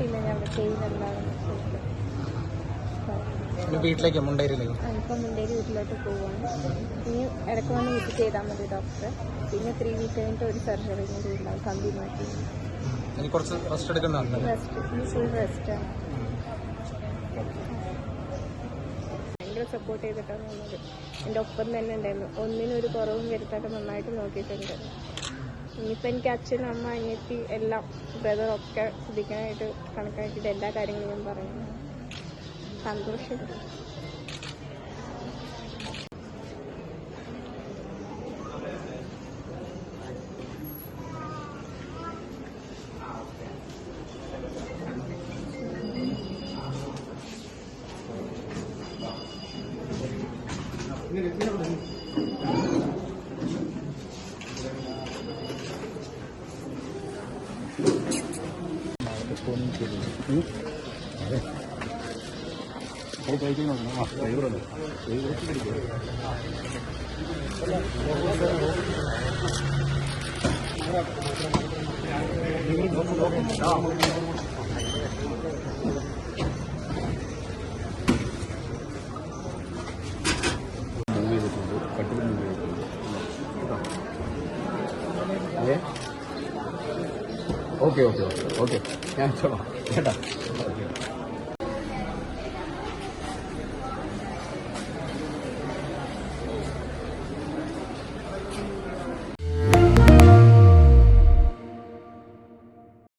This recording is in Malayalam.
അറിഞ്ഞിട്ടില്ല ഞാൻ എന്താണെന്ന് പിന്നെ വീട്ടിലേക്ക് മുണ്ടേരിയിലേക്ക്? ഇപ്പം മുണ്ടേരി വീട്ടിലോട്ട് പോവാണ്. ഇനി ഇടയ്ക്ക് വന്ന് വിസിറ്റ് ചെയ്താൽ മതി ഡോക്ടർ പിന്നെ ത്രീ വീക്ക് കഴിഞ്ഞിട്ട് ഒരു സർജറി കൂടി ഉണ്ടാവും കമ്പി മാറ്റി. ഇനി കുറച്ച് റെസ്റ്റ് ഫുൾ റെസ്റ്റാണ് ഭയങ്കര സപ്പോർട്ട് ചെയ്തിട്ടാണ് വന്നത്. എന്റെ ഒപ്പം തന്നെ ഉണ്ടായിരുന്നു. ഒന്നിനും ഒരു കുറവും വരുത്താതെ നന്നായിട്ട് നോക്കിയിട്ടുണ്ട്. ഇനിയിപ്പോൾ എനിക്ക് അച്ഛൻ അമ്മ അനിയത്തി എല്ലാം ബ്രദർ ഒക്കെ ശ്രദ്ധിക്കാനായിട്ട് കണക്കാക്കിയിട്ട് എല്ലാ കാര്യങ്ങളും ഞാൻ പറയുന്നു. സന്തോഷം. മൂവ് ചെയ്തിട്ടുണ്ട്. കട്ടിൽ മൂവ് ചെയ്തിട്ടുണ്ട്. ഏ? ഓക്കെ ഓക്കെ ഓക്കെ ഓക്കെ ഞാൻ ചോളാം കേട്ടാ ഓക്കെ